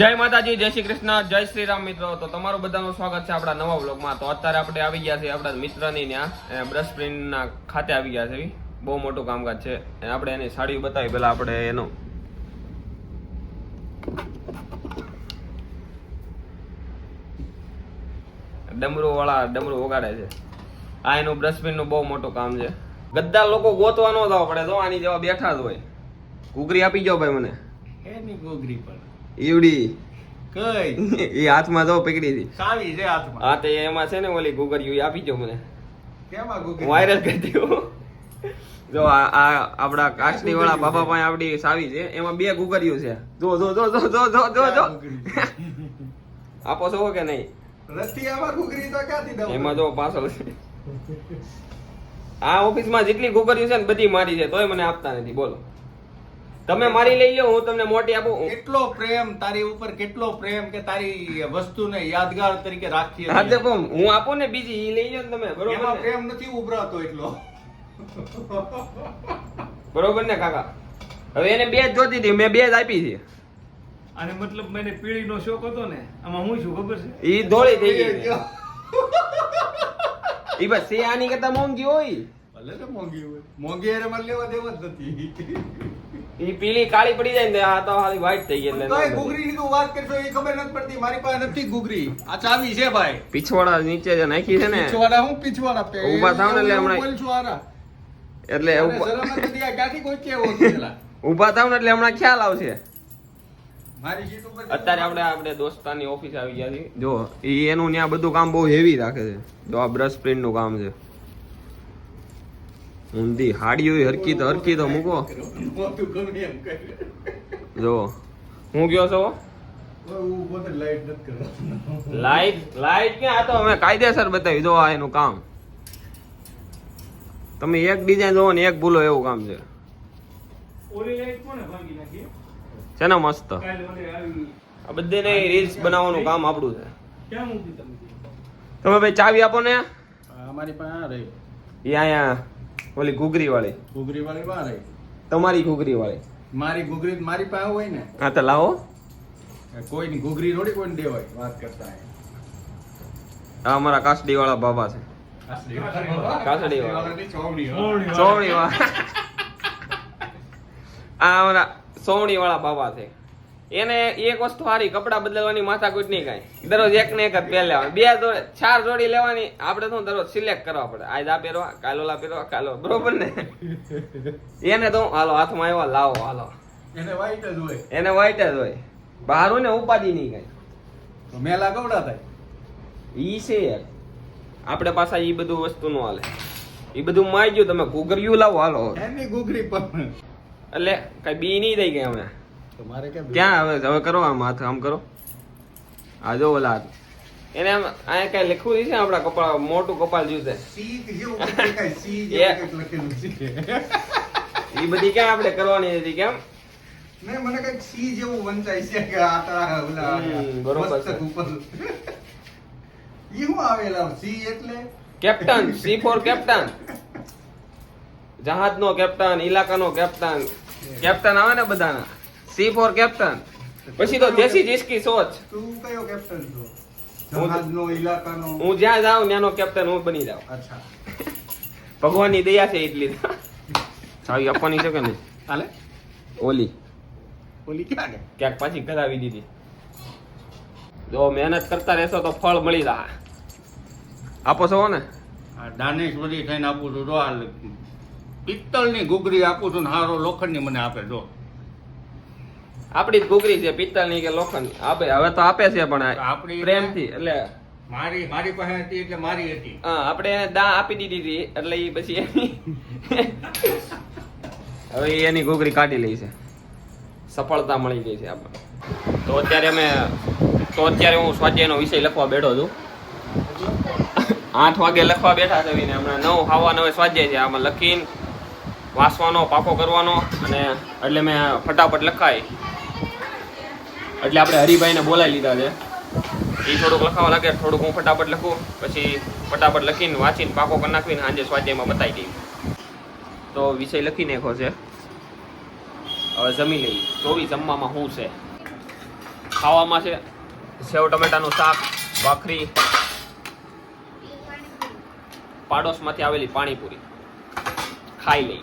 જય માતાજી, જય શ્રી કૃષ્ણ, જય શ્રી રામ મિત્રો. તો તમારું બધાનું સ્વાગત છે આપણા નવા બ્લોગમાં તો અત્યારે આપણે આવી ગયા છે આપણા મિત્રની ત્યાં. બ્રશ પ્રિન્ટના ખાતે આવી ગયા છે બહુ મોટું કામકાજ છે. આપણે એની સાડી બતાવી. પેલા આપણે એનું ડમરું વાળા ડમરું વગાડે છે. આ એનું બ્રશ પ્રિન્ટનું બહુ મોટું કામ છે. ગદ્દા લોકો ગોતવા ન જવા પડે. તો આની જેવા બેઠા જ હોય. ઘૂઘરી આપી જાઓ ભાઈ મને. એની ઘૂઘરી પર ઈવડી. કઈ? એ હાથમાં જો પકડી હતી. સાવી છે હાથમાં. હા તો એમાં છે ને ઓલી ગુગરિયું એ આપી દો મને. કેમાં ગુગર વાયરલ કરી દો જો આ આ આપડા કાચની વાળા બાબા પાસે આપડી સાવી છે એમાં બે ગુગરિયું છે. જો જો જો જો જો જો જો જો. આપો છો કે નહીં? આમાં ગોગરી તો ક્યાંથી દઉં? એમાં જો પાછળ છે. આ ઓફિસમાં જેટલી ગુગરિયું છે ને બધી મારી છે તોય મને આપતા નથી બોલો. તમે મારી લઈ લો હું તમને મોટી આપું. કેટલો પ્રેમ તારી ઉપર કેટલો પ્રેમ કે તારી વસ્તુને યાદગાર તરીકે રાખીએ હા તે પણ હું આપું ને બીજી ઈ લઈ લો ને તમે બરોબર એમાં પ્રેમ નથી ઉભરાતો એટલો. બરોબર ને કાકા? હવે એને બે જ જોતી હતી મેં બે જ આપી છે. અને મતલબ મને પીળીનો શોખ હતો ને આમાં હું છું ખબર છે? ઈ ધોળી થઈ ગઈ એ ઈ બસ સે આની કરતા મોંઘી હોય. ભલે તો મોંઘી હોય. મોંઘી હારે મને લેવા દેવા જ નથી. ઈ પીલી કાળી પડી જાય ને આ તો હાલી white થઈ ગઈ એટલે તો એ ન તું વાત કરશો એ ખબર નથી પડતી. મારી પાસે નથી ઘૂઘરી. આ ચાવી છે ભાઈ. પીછવાડા નીચે જે નાખી છે ને પીછવાડા હું પીછવાડા પે ઊભા થાવ ને એટલે હમણાં- બોલ છું આરા. એટલે ક્યાંથી કોઈ કેવો પેલા? ઊભા થાવ ને એટલે હમણાં ખ્યાલ આવશે. અત્યારે આપણે આપણે દોસ્તાની ઓફિસ આવી ગયા છીએ. જો એનું ત્યાં બધું કામ બહુ હેવી રાખે છે. જો આ બ્રશ પ્રિન્ટનું કામ છે. ઊંધી હાડીઓ હરકી તો હરકી તો મૂકો. જો. હું ગયો છો? લાઈટ લાઈટ કે આ તો અમે કાયદેસર બતાવી જો આ એનું કામ. તમે એક ડિઝાઇન જોવો ને એક ભૂલો એવું કામ છે. છે ને મસ્ત. આ મને ને રીલ્સ બનાવવાનું કામ આપણું છે. તમે ભાઈ ચાવી આપો ને. અમારી પાસે આ રહી. એ અહીંયા ઓલી ઘૂઘરી વાળી ઘૂઘરી વાળી. માં તમારી ઘૂઘરી વાળી મારી ઘૂઘરી મારી પાસે હોય ને. હા તો લાવો. કોઈની ઘૂઘરી થોડી કોઈને દેવાય વાત કરતા આ અમારા કાસડી વાળા બાબા છે. કાસડી વાળા. વાળા. સોવણી વાળા આ અમારા સોવણી વાળા બાબા છે. એને એક વસ્તુ સારી કપડા બદલવાની માથાકૂટ નહીં કાંઈ. દરરોજ એક ને એક જ પહેર લેવાની. બે જોડે ચાર જોડી લેવાની. આપણે શું દરરોજ સિલેક્ટ કરવા પડે. આજ આ પહેરવા કાલો લા પહેરવા કાલો બરોબર ને? એને તો હાલો હાથમાં આવ્યો લાવો હાલો. એને વાઈટ જ હોય. એને white જ હોય. બહાર ને ઉપાધિ નહીં કાંઈ. મેલા કવડા થાય. ઈ છે યાર. આપણે પાછા ઈ બધું વસ્તુ નો હાલે. ઈ બધું માઈ ગયું તમે ઘૂઘરીયું લાવો હાલો. એની ઘૂઘરી પણ. એટલે કઈ બી નહીં થઈ ગયા હમણાં. ક્યાં હવે હવે કરો આમ હાથ આમ કરો. આ જો ઓલા. એને આમ અહીંયા કઈ લખવું છે આપણા કપાળ મોટું કપાળ જ્યું છે એ. જેવું કંઈક લખેલું છે. ઈ બધી ક્યાં આપણે કરવાની હતી કેમ? નહીં મને કંઈક સી જેવું વંચાય છે કે આ ઓલા બરોબર છે. ઉપર. ઈ હું આવેલા સી એટલે? Captain C for captain. જહાજનો captain ઇલાકાનો કેપ્ટન. કેપ્ટન આવે ને બધાના. સી ફોર કેપ્ટન પછી તો જેસી જીસકી સોચ. તું કયો કેપ્ટન છો? હું- જહાજનો ઇલાકાનો હું જ્યાં જાઉં ત્યાંનો કેપ્ટન હું બની જાઉં. અચ્છા. ભગવાનની દયા છે એટલી. સાવી આપવાની છે કે નહીં? હાલે? ઓલી. ઓલી ક્યાં ક્યાંક પાછી કરાવી દીધી. જો મહેનત કરતા રહેશો તો ફળ મળી રહે. આપો છો ને? આ દાનેશ્વરી થઈને આપું છું. જો આ પિત્તળની ઘૂઘરી આપું છું ને હારો લોખંડની મને આપે જો. આપણી જ ઘૂઘરી છે પિત્તળની કે લોખંડ આપે હવે તો આપે છે પણ આપણી આપણી પ્રેમથી એટલે મારી મારી પાસે હતી એટલે મારી હતી. હા આપણે એને દા આપી દીધી હતી એટલે એ પછી હવે એની ઘૂઘરી કાઢી લઈ છે. સફળતા મળી ગઈ છે આપણને. તો અત્યારે અમે તો અત્યારે હું સ્વાધ્યાયનો વિષય લખવા બેઠો છું. આઠ વાગે લખવા બેઠા છે ને હમણાં નવ ખાવા નવે સ્વાધ્યાય છે. આમાં લખીને વાંચવાનો પાકો કરવાનો અને એટલે મેં ફટાફટ લખાય. એટલે આપણે હરિભાઈને બોલાવી લીધા છે. એ થોડુંક લખાવા લાગે, થોડુંક હું ફટાફટ લખું, પછી ફટાફટ લખીને વાંચીને પાકો કરી નાખીને સાંજે સ્વાધ્યાયમાં બતાવી દઈએ તો વિષય લખી નાખ્યો છે. હવે જમી લઈ ચોવી જમવામાં શું છે? ખાવામાં છે સેવ ટમેટાનું શાક, ભાખરી, પાડોશમાંથી આવેલી પાણીપુરી. ખાઈ લઈ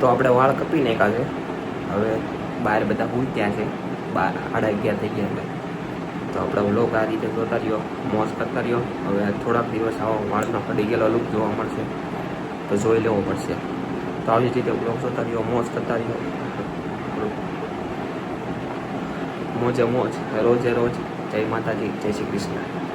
તો આપણે વાળ કપી નાખ્યા છે. હવે બહાર બધા ત્યાં છે. બાર સાડા અગિયાર થઈ ગયા તો આપણે વ્લોગ આ રીતે જોતા રહ્યો, મોજ કરતા રહ્યો. હવે થોડાક દિવસ આવો વાળનો પડી ગયેલો લુક જોવા મળશે. તો જોઈ લેવો પડશે. તો આવી જ રીતે વ્લોગ જોતા રહ્યો, મોજ કરતા રહ્યો. મોજે મોજ, રોજે રોજ. જય માતાજી, જય શ્રી કૃષ્ણ.